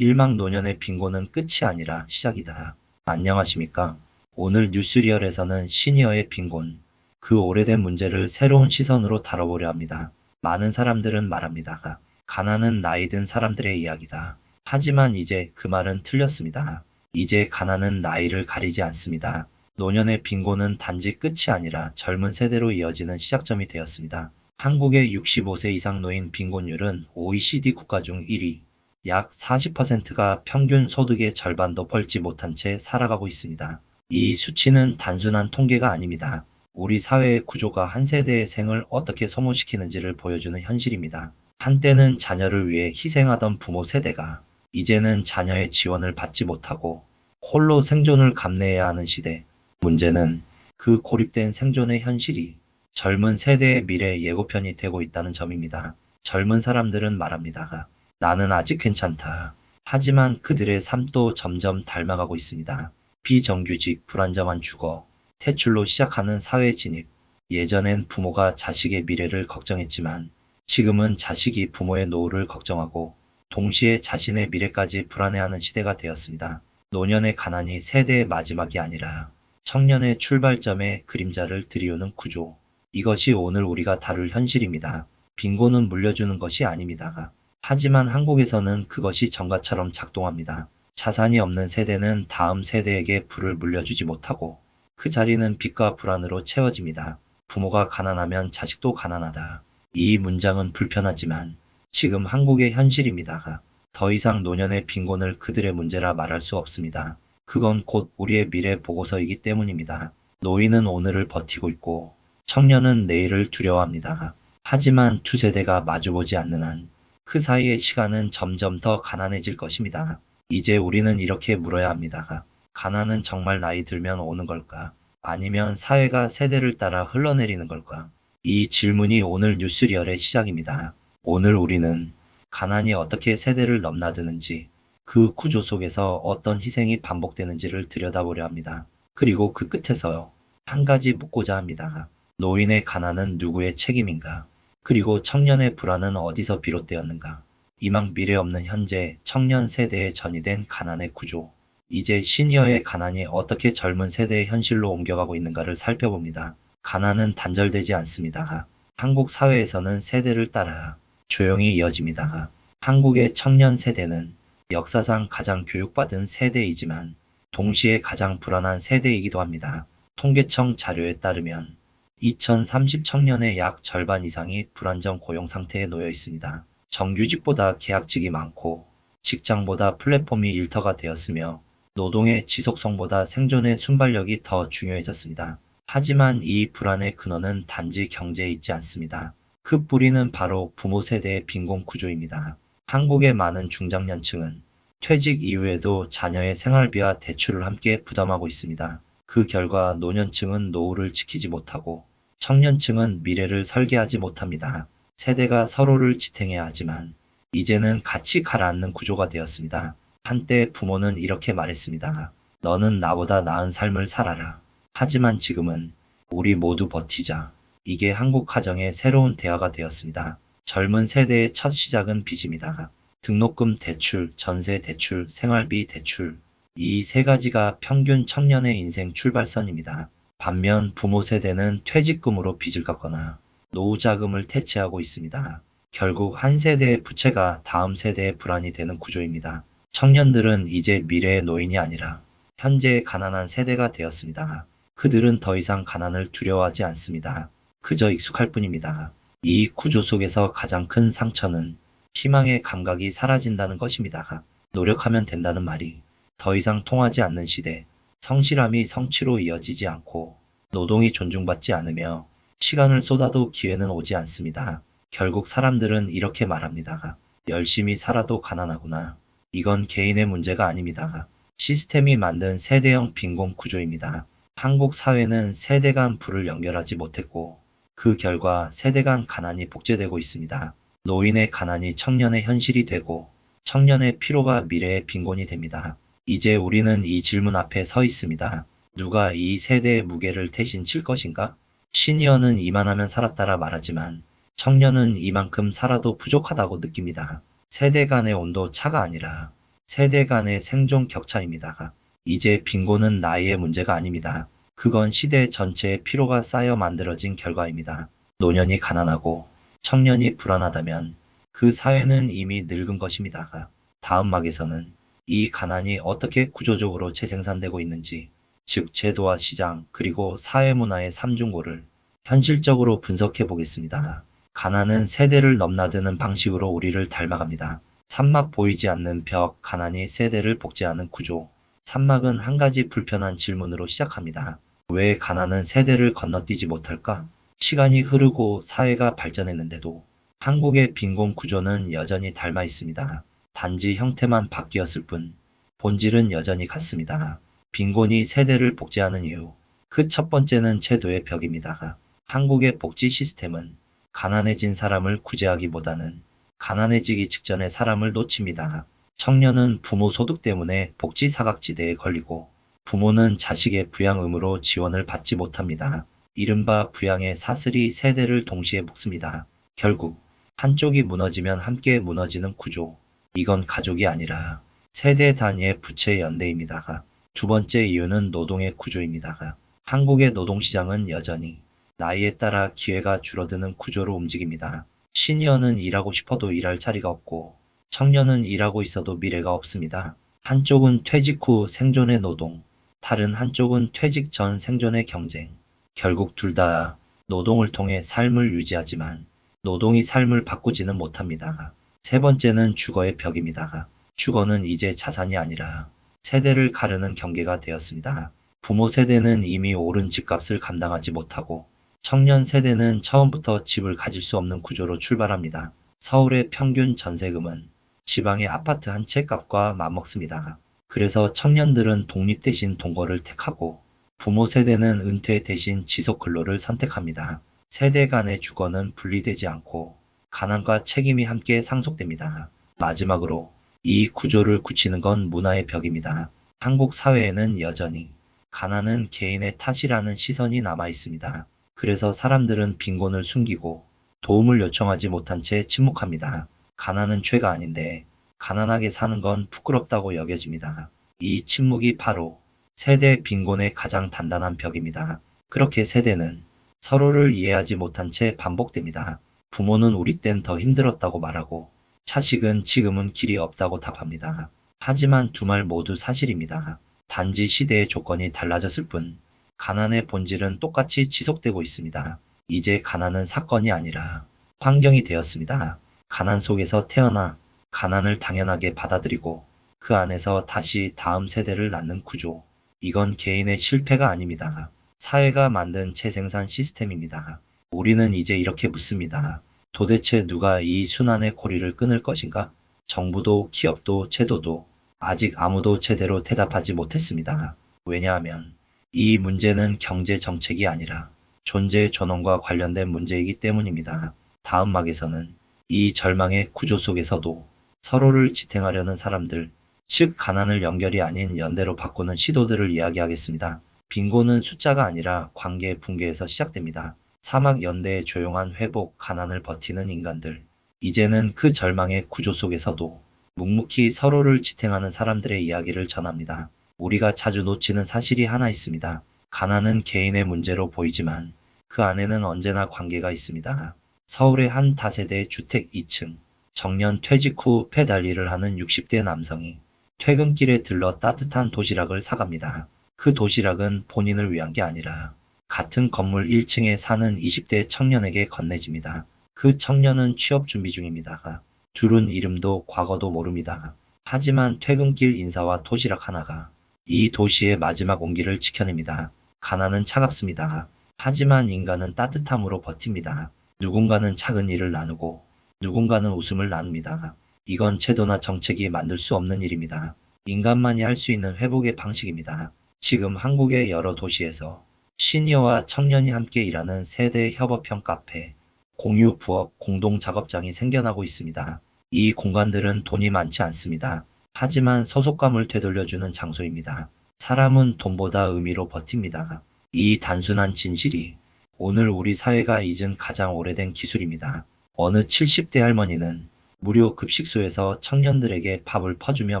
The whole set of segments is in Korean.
일망노년의 빈곤은 끝이 아니라 시작이다. 안녕하십니까? 오늘 뉴스리얼에서는 시니어의 빈곤, 그 오래된 문제를 새로운 시선으로 다뤄보려 합니다. 많은 사람들은 말합니다. 가난은 나이 든 사람들의 이야기다. 하지만 이제 그 말은 틀렸습니다. 이제 가난은 나이를 가리지 않습니다. 노년의 빈곤은 단지 끝이 아니라 젊은 세대로 이어지는 시작점이 되었습니다. 한국의 65세 이상 노인 빈곤율은 OECD 국가 중 1위, 약 40%가 평균 소득의 절반도 벌지 못한 채 살아가고 있습니다. 이 수치는 단순한 통계가 아닙니다. 우리 사회의 구조가 한 세대의 생을 어떻게 소모시키는지를 보여주는 현실입니다. 한때는 자녀를 위해 희생하던 부모 세대가 이제는 자녀의 지원을 받지 못하고 홀로 생존을 감내해야 하는 시대. 문제는 그 고립된 생존의 현실이 젊은 세대의 미래 예고편이 되고 있다는 점입니다. 젊은 사람들은 말합니다. 나는 아직 괜찮다. 하지만 그들의 삶도 점점 닮아가고 있습니다. 비정규직, 불안정한 주거, 퇴출로 시작하는 사회 진입. 예전엔 부모가 자식의 미래를 걱정했지만 지금은 자식이 부모의 노후를 걱정하고 동시에 자신의 미래까지 불안해하는 시대가 되었습니다. 노년의 가난이 세대의 마지막이 아니라 청년의 출발점에 그림자를 들이우는 구조. 이것이 오늘 우리가 다룰 현실입니다. 빈곤은 물려주는 것이 아닙니다. 하지만 한국에서는 그것이 정가처럼 작동합니다. 자산이 없는 세대는 다음 세대에게 부를 물려주지 못하고 그 자리는 빚과 불안으로 채워집니다. 부모가 가난하면 자식도 가난하다. 이 문장은 불편하지만 지금 한국의 현실입니다. 더 이상 노년의 빈곤을 그들의 문제라 말할 수 없습니다. 그건 곧 우리의 미래 보고서이기 때문입니다. 노인은 오늘을 버티고 있고 청년은 내일을 두려워합니다. 하지만 두 세대가 마주보지 않는 한 그 사이의 시간은 점점 더 가난해질 것입니다. 이제 우리는 이렇게 물어야 합니다. 가난은 정말 나이 들면 오는 걸까? 아니면 사회가 세대를 따라 흘러내리는 걸까? 이 질문이 오늘 뉴스리얼의 시작입니다. 오늘 우리는 가난이 어떻게 세대를 넘나드는지, 그 구조 속에서 어떤 희생이 반복되는지를 들여다보려 합니다. 그리고 그 끝에서요, 한 가지 묻고자 합니다. 노인의 가난은 누구의 책임인가? 그리고 청년의 불안은 어디서 비롯되었는가? 이망 미래 없는 현재 청년 세대에 전이된 가난의 구조. 이제 시니어의 가난이 어떻게 젊은 세대의 현실로 옮겨가고 있는가를 살펴봅니다. 가난은 단절되지 않습니다. 한국 사회에서는 세대를 따라 조용히 이어집니다. 한국의 청년 세대는 역사상 가장 교육받은 세대이지만 동시에 가장 불안한 세대이기도 합니다. 통계청 자료에 따르면 2030 청년의 약 절반 이상이 불안정 고용 상태에 놓여 있습니다. 정규직보다 계약직이 많고 직장보다 플랫폼이 일터가 되었으며 노동의 지속성보다 생존의 순발력이 더 중요해졌습니다. 하지만 이 불안의 근원은 단지 경제에 있지 않습니다. 그 뿌리는 바로 부모 세대의 빈곤 구조입니다. 한국의 많은 중장년층은 퇴직 이후에도 자녀의 생활비와 대출을 함께 부담하고 있습니다. 그 결과 노년층은 노후를 지키지 못하고 청년층은 미래를 설계하지 못합니다. 세대가 서로를 지탱해야 하지만 이제는 같이 가라앉는 구조가 되었습니다. 한때 부모는 이렇게 말했습니다. 너는 나보다 나은 삶을 살아라. 하지만 지금은 우리 모두 버티자. 이게 한국 가정의 새로운 대화가 되었습니다. 젊은 세대의 첫 시작은 빚입니다. 등록금 대출, 전세 대출, 생활비 대출. 이 세 가지가 평균 청년의 인생 출발선입니다. 반면 부모 세대는 퇴직금으로 빚을 갚거나 노후 자금을 태치하고 있습니다. 결국 한 세대의 부채가 다음 세대의 불안이 되는 구조입니다. 청년들은 이제 미래의 노인이 아니라 현재의 가난한 세대가 되었습니다. 그들은 더 이상 가난을 두려워하지 않습니다. 그저 익숙할 뿐입니다. 이 구조 속에서 가장 큰 상처는 희망의 감각이 사라진다는 것입니다. 노력하면 된다는 말이 더 이상 통하지 않는 시대, 성실함이 성취로 이어지지 않고 노동이 존중받지 않으며 시간을 쏟아도 기회는 오지 않습니다. 결국 사람들은 이렇게 말합니다. 열심히 살아도 가난하구나. 이건 개인의 문제가 아닙니다. 시스템이 만든 세대형 빈곤 구조입니다. 한국 사회는 세대 간 불을 연결하지 못했고 그 결과 세대 간 가난이 복제되고 있습니다. 노인의 가난이 청년의 현실이 되고 청년의 피로가 미래의 빈곤이 됩니다. 이제 우리는 이 질문 앞에 서 있습니다. 누가 이 세대의 무게를 대신 칠 것인가? 시니어는 이만하면 살았다라 말하지만 청년은 이만큼 살아도 부족하다고 느낍니다. 세대 간의 온도 차가 아니라 세대 간의 생존 격차입니다. 이제 빈곤은 나이의 문제가 아닙니다. 그건 시대 전체의 피로가 쌓여 만들어진 결과입니다. 노년이 가난하고 청년이 불안하다면 그 사회는 이미 늙은 것입니다. 다음 막에서는 이 가난이 어떻게 구조적으로 재생산되고 있는지, 즉 제도와 시장 그리고 사회 문화의 삼중고를 현실적으로 분석해 보겠습니다. 가난은 세대를 넘나드는 방식으로 우리를 닮아갑니다. 산막 보이지 않는 벽, 가난이 세대를 복제하는 구조. 산막은 한 가지 불편한 질문으로 시작합니다. 왜 가난은 세대를 건너뛰지 못할까? 시간이 흐르고 사회가 발전했는데도 한국의 빈곤 구조는 여전히 닮아 있습니다. 단지 형태만 바뀌었을 뿐 본질은 여전히 같습니다. 빈곤이 세대를 복제하는 이유. 그 첫 번째는 제도의 벽입니다. 한국의 복지 시스템은 가난해진 사람을 구제하기보다는 가난해지기 직전에 사람을 놓칩니다. 청년은 부모 소득 때문에 복지 사각지대에 걸리고 부모는 자식의 부양 의무로 지원을 받지 못합니다. 이른바 부양의 사슬이 세대를 동시에 묶습니다. 결국 한쪽이 무너지면 함께 무너지는 구조. 이건 가족이 아니라 세대 단위의 부채 연대입니다. 두 번째 이유는 노동의 구조입니다. 한국의 노동시장은 여전히 나이에 따라 기회가 줄어드는 구조로 움직입니다. 시니어는 일하고 싶어도 일할 자리가 없고 청년은 일하고 있어도 미래가 없습니다. 한쪽은 퇴직 후 생존의 노동, 다른 한쪽은 퇴직 전 생존의 경쟁. 결국 둘 다 노동을 통해 삶을 유지하지만 노동이 삶을 바꾸지는 못합니다. 세 번째는 주거의 벽입니다. 주거는 이제 자산이 아니라 세대를 가르는 경계가 되었습니다. 부모 세대는 이미 오른 집값을 감당하지 못하고 청년 세대는 처음부터 집을 가질 수 없는 구조로 출발합니다. 서울의 평균 전세금은 지방의 아파트 한 채 값과 맞먹습니다. 그래서 청년들은 독립 대신 동거를 택하고 부모 세대는 은퇴 대신 지속 근로를 선택합니다. 세대 간의 주거는 분리되지 않고 가난과 책임이 함께 상속됩니다. 마지막으로 이 구조를 굳히는 건 문화의 벽입니다. 한국 사회에는 여전히 가난은 개인의 탓이라는 시선이 남아 있습니다. 그래서 사람들은 빈곤을 숨기고 도움을 요청하지 못한 채 침묵합니다. 가난은 죄가 아닌데 가난하게 사는 건 부끄럽다고 여겨집니다. 이 침묵이 바로 세대 빈곤의 가장 단단한 벽입니다. 그렇게 세대는 서로를 이해하지 못한 채 반복됩니다. 부모는 우리 땐 더 힘들었다고 말하고 차식은 지금은 길이 없다고 답합니다. 하지만 두 말 모두 사실입니다. 단지 시대의 조건이 달라졌을 뿐 가난의 본질은 똑같이 지속되고 있습니다. 이제 가난은 사건이 아니라 환경이 되었습니다. 가난 속에서 태어나 가난을 당연하게 받아들이고 그 안에서 다시 다음 세대를 낳는 구조. 이건 개인의 실패가 아닙니다. 사회가 만든 재생산 시스템입니다. 우리는 이제 이렇게 묻습니다. 도대체 누가 이 순환의 고리를 끊을 것인가? 정부도 기업도 제도도 아직 아무도 제대로 대답하지 못했습니다. 왜냐하면 이 문제는 경제 정책이 아니라 존재 존엄과 관련된 문제이기 때문입니다. 다음 막에서는 이 절망의 구조 속에서도 서로를 지탱하려는 사람들, 즉 가난을 연결이 아닌 연대로 바꾸는 시도들을 이야기하겠습니다. 빈곤은 숫자가 아니라 관계 붕괴에서 시작됩니다. 사막 연대의 조용한 회복, 가난을 버티는 인간들. 이제는 그 절망의 구조 속에서도 묵묵히 서로를 지탱하는 사람들의 이야기를 전합니다. 우리가 자주 놓치는 사실이 하나 있습니다. 가난은 개인의 문제로 보이지만 그 안에는 언제나 관계가 있습니다. 서울의 한 다세대 주택 2층, 정년 퇴직 후 페달리를 하는 60대 남성이 퇴근길에 들러 따뜻한 도시락을 사갑니다. 그 도시락은 본인을 위한 게 아니라 같은 건물 1층에 사는 20대 청년에게 건네집니다. 그 청년은 취업 준비 중입니다. 둘은 이름도 과거도 모릅니다. 하지만 퇴근길 인사와 도시락 하나가 이 도시의 마지막 온기를 지켜냅니다. 가난은 차갑습니다. 하지만 인간은 따뜻함으로 버팁니다. 누군가는 작은 일을 나누고 누군가는 웃음을 나눕니다. 이건 제도나 정책이 만들 수 없는 일입니다. 인간만이 할 수 있는 회복의 방식입니다. 지금 한국의 여러 도시에서 시니어와 청년이 함께 일하는 세대 협업형 카페, 공유 부업, 공동 작업장이 생겨나고 있습니다. 이 공간들은 돈이 많지 않습니다. 하지만 소속감을 되돌려주는 장소입니다. 사람은 돈보다 의미로 버팁니다. 이 단순한 진실이 오늘 우리 사회가 잊은 가장 오래된 기술입니다. 어느 70대 할머니는 무료 급식소에서 청년들에게 밥을 퍼주며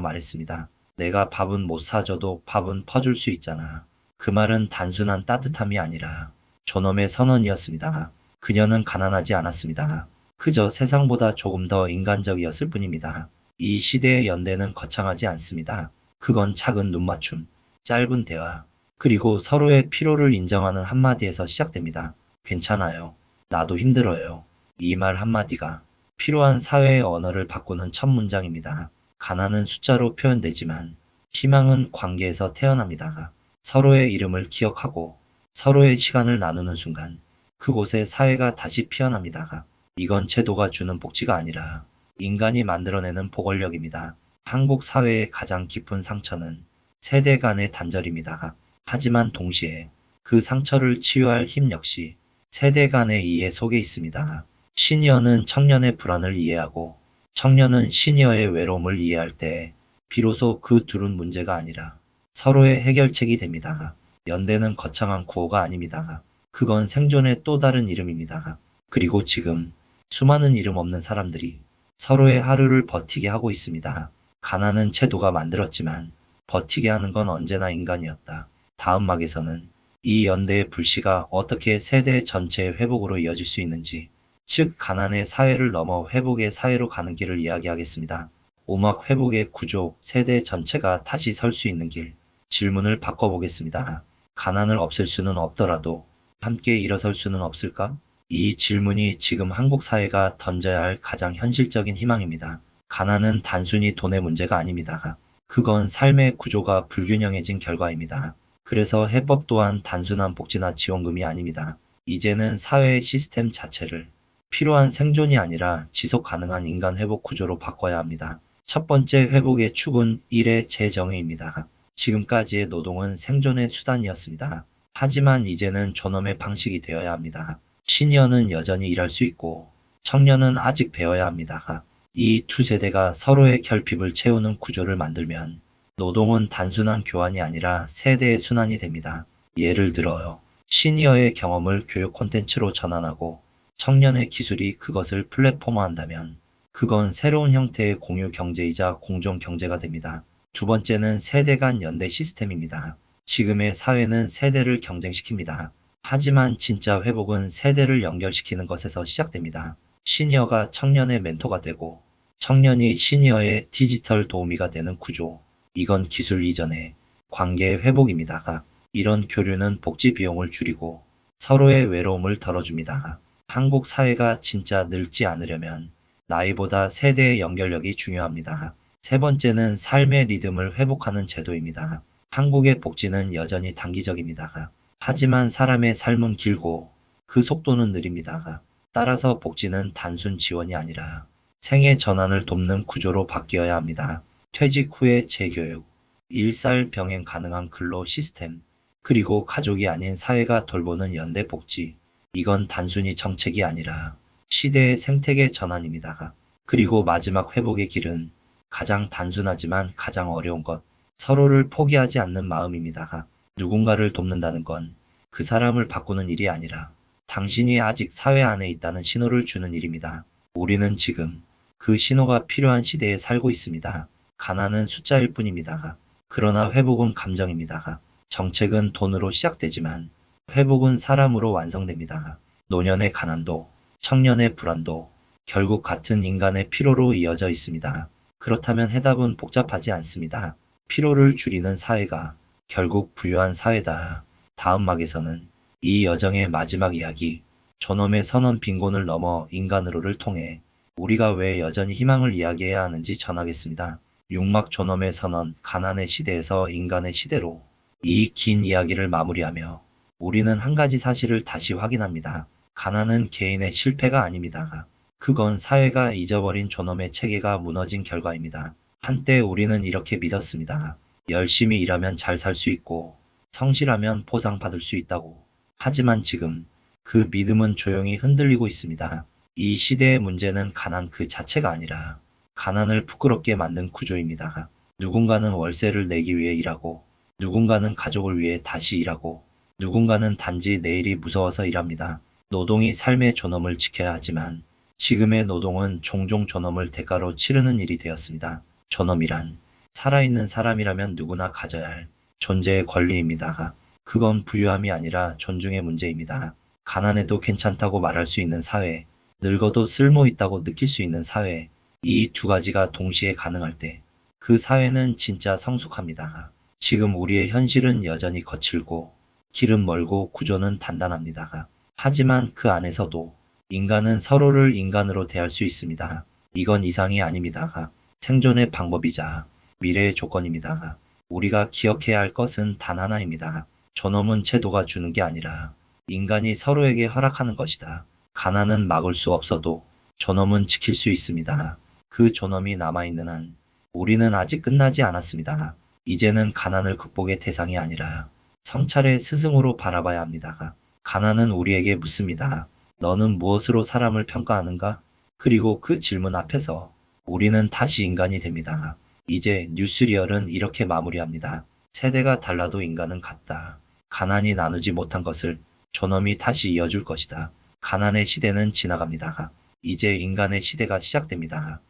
말했습니다. 내가 밥은 못 사줘도 밥은 퍼줄 수 있잖아. 그 말은 단순한 따뜻함이 아니라 존엄의 선언이었습니다. 그녀는 가난하지 않았습니다. 그저 세상보다 조금 더 인간적이었을 뿐입니다. 이 시대의 연대는 거창하지 않습니다. 그건 작은 눈맞춤, 짧은 대화, 그리고 서로의 필요를 인정하는 한마디에서 시작됩니다. 괜찮아요. 나도 힘들어요. 이 말 한마디가 필요한 사회의 언어를 바꾸는 첫 문장입니다. 가난은 숫자로 표현되지만 희망은 관계에서 태어납니다. 서로의 이름을 기억하고 서로의 시간을 나누는 순간 그곳에 사회가 다시 피어납니다. 이건 제도가 주는 복지가 아니라 인간이 만들어내는 보궐력입니다. 한국 사회의 가장 깊은 상처는 세대 간의 단절입니다. 하지만 동시에 그 상처를 치유할 힘 역시 세대 간의 이해 속에 있습니다. 시니어는 청년의 불안을 이해하고 청년은 시니어의 외로움을 이해할 때 비로소 그 둘은 문제가 아니라 서로의 해결책이 됩니다. 연대는 거창한 구호가 아닙니다. 그건 생존의 또 다른 이름입니다. 그리고 지금 수많은 이름 없는 사람들이 서로의 하루를 버티게 하고 있습니다. 가난은 제도가 만들었지만 버티게 하는 건 언제나 인간이었다. 다음 막에서는 이 연대의 불씨가 어떻게 세대 전체의 회복으로 이어질 수 있는지, 즉 가난의 사회를 넘어 회복의 사회로 가는 길을 이야기하겠습니다. 오막 회복의 구조, 세대 전체가 다시 설 수 있는 길, 질문을 바꿔보겠습니다. 가난을 없앨 수는 없더라도 함께 일어설 수는 없을까? 이 질문이 지금 한국 사회가 던져야 할 가장 현실적인 희망입니다. 가난은 단순히 돈의 문제가 아닙니다. 그건 삶의 구조가 불균형해진 결과입니다. 그래서 해법 또한 단순한 복지나 지원금이 아닙니다. 이제는 사회의 시스템 자체를 필요한 생존이 아니라 지속 가능한 인간 회복 구조로 바꿔야 합니다. 첫 번째 회복의 축은 일의 재정의입니다. 지금까지의 노동은 생존의 수단이었습니다. 하지만 이제는 존엄의 방식이 되어야 합니다. 시니어는 여전히 일할 수 있고 청년은 아직 배워야 합니다. 이 두 세대가 서로의 결핍을 채우는 구조를 만들면 노동은 단순한 교환이 아니라 세대의 순환이 됩니다. 예를 들어요. 시니어의 경험을 교육 콘텐츠로 전환하고 청년의 기술이 그것을 플랫폼화한다면 그건 새로운 형태의 공유 경제이자 공존 경제가 됩니다. 두 번째는 세대 간 연대 시스템입니다. 지금의 사회는 세대를 경쟁시킵니다. 하지만 진짜 회복은 세대를 연결시키는 것에서 시작됩니다. 시니어가 청년의 멘토가 되고 청년이 시니어의 디지털 도우미가 되는 구조. 이건 기술 이전의 관계의 회복입니다. 이런 교류는 복지 비용을 줄이고 서로의 외로움을 덜어줍니다. 한국 사회가 진짜 늙지 않으려면 나이보다 세대의 연결력이 중요합니다. 세 번째는 삶의 리듬을 회복하는 제도입니다. 한국의 복지는 여전히 단기적입니다. 하지만 사람의 삶은 길고 그 속도는 느립니다. 따라서 복지는 단순 지원이 아니라 생애 전환을 돕는 구조로 바뀌어야 합니다. 퇴직 후의 재교육, 일살 병행 가능한 근로 시스템, 그리고 가족이 아닌 사회가 돌보는 연대 복지. 이건 단순히 정책이 아니라 시대의 생태계 전환입니다. 그리고 마지막 회복의 길은 가장 단순하지만 가장 어려운 것, 서로를 포기하지 않는 마음입니다. 누군가를 돕는다는 건 그 사람을 바꾸는 일이 아니라 당신이 아직 사회 안에 있다는 신호를 주는 일입니다. 우리는 지금 그 신호가 필요한 시대에 살고 있습니다. 가난은 숫자일 뿐입니다. 그러나 회복은 감정입니다. 정책은 돈으로 시작되지만 회복은 사람으로 완성됩니다. 노년의 가난도, 청년의 불안도 결국 같은 인간의 피로로 이어져 있습니다. 그렇다면 해답은 복잡하지 않습니다. 피로를 줄이는 사회가 결국 부유한 사회다. 다음 막에서는 이 여정의 마지막 이야기, 존엄의 선언 빈곤을 넘어 인간으로를 통해 우리가 왜 여전히 희망을 이야기해야 하는지 전하겠습니다. 육막 존엄의 선언, 가난의 시대에서 인간의 시대로 이 긴 이야기를 마무리하며 우리는 한 가지 사실을 다시 확인합니다. 가난은 개인의 실패가 아닙니다. 그건 사회가 잊어버린 존엄의 체계가 무너진 결과입니다. 한때 우리는 이렇게 믿었습니다. 열심히 일하면 잘 살 수 있고 성실하면 보상받을 수 있다고. 하지만 지금 그 믿음은 조용히 흔들리고 있습니다. 이 시대의 문제는 가난 그 자체가 아니라 가난을 부끄럽게 만든 구조입니다. 누군가는 월세를 내기 위해 일하고 누군가는 가족을 위해 다시 일하고 누군가는 단지 내일이 무서워서 일합니다. 노동이 삶의 존엄을 지켜야 하지만 지금의 노동은 종종 존엄을 대가로 치르는 일이 되었습니다. 존엄이란 살아있는 사람이라면 누구나 가져야 할 존재의 권리입니다. 그건 부유함이 아니라 존중의 문제입니다. 가난해도 괜찮다고 말할 수 있는 사회, 늙어도 쓸모 있다고 느낄 수 있는 사회, 이 두 가지가 동시에 가능할 때 그 사회는 진짜 성숙합니다. 지금 우리의 현실은 여전히 거칠고 길은 멀고 구조는 단단합니다. 하지만 그 안에서도 인간은 서로를 인간으로 대할 수 있습니다. 이건 이상이 아닙니다. 생존의 방법이자 미래의 조건입니다. 우리가 기억해야 할 것은 단 하나입니다. 존엄은 제도가 주는 게 아니라 인간이 서로에게 허락하는 것이다. 가난은 막을 수 없어도 존엄은 지킬 수 있습니다. 그 존엄이 남아있는 한 우리는 아직 끝나지 않았습니다. 이제는 가난을 극복의 대상이 아니라 성찰의 스승으로 바라봐야 합니다. 가난은 우리에게 묻습니다. 너는 무엇으로 사람을 평가하는가? 그리고 그 질문 앞에서 우리는 다시 인간이 됩니다. 이제 뉴스리얼은 이렇게 마무리합니다. 세대가 달라도 인간은 같다. 가난이 나누지 못한 것을 존엄이 다시 이어줄 것이다. 가난의 시대는 지나갑니다. 이제 인간의 시대가 시작됩니다.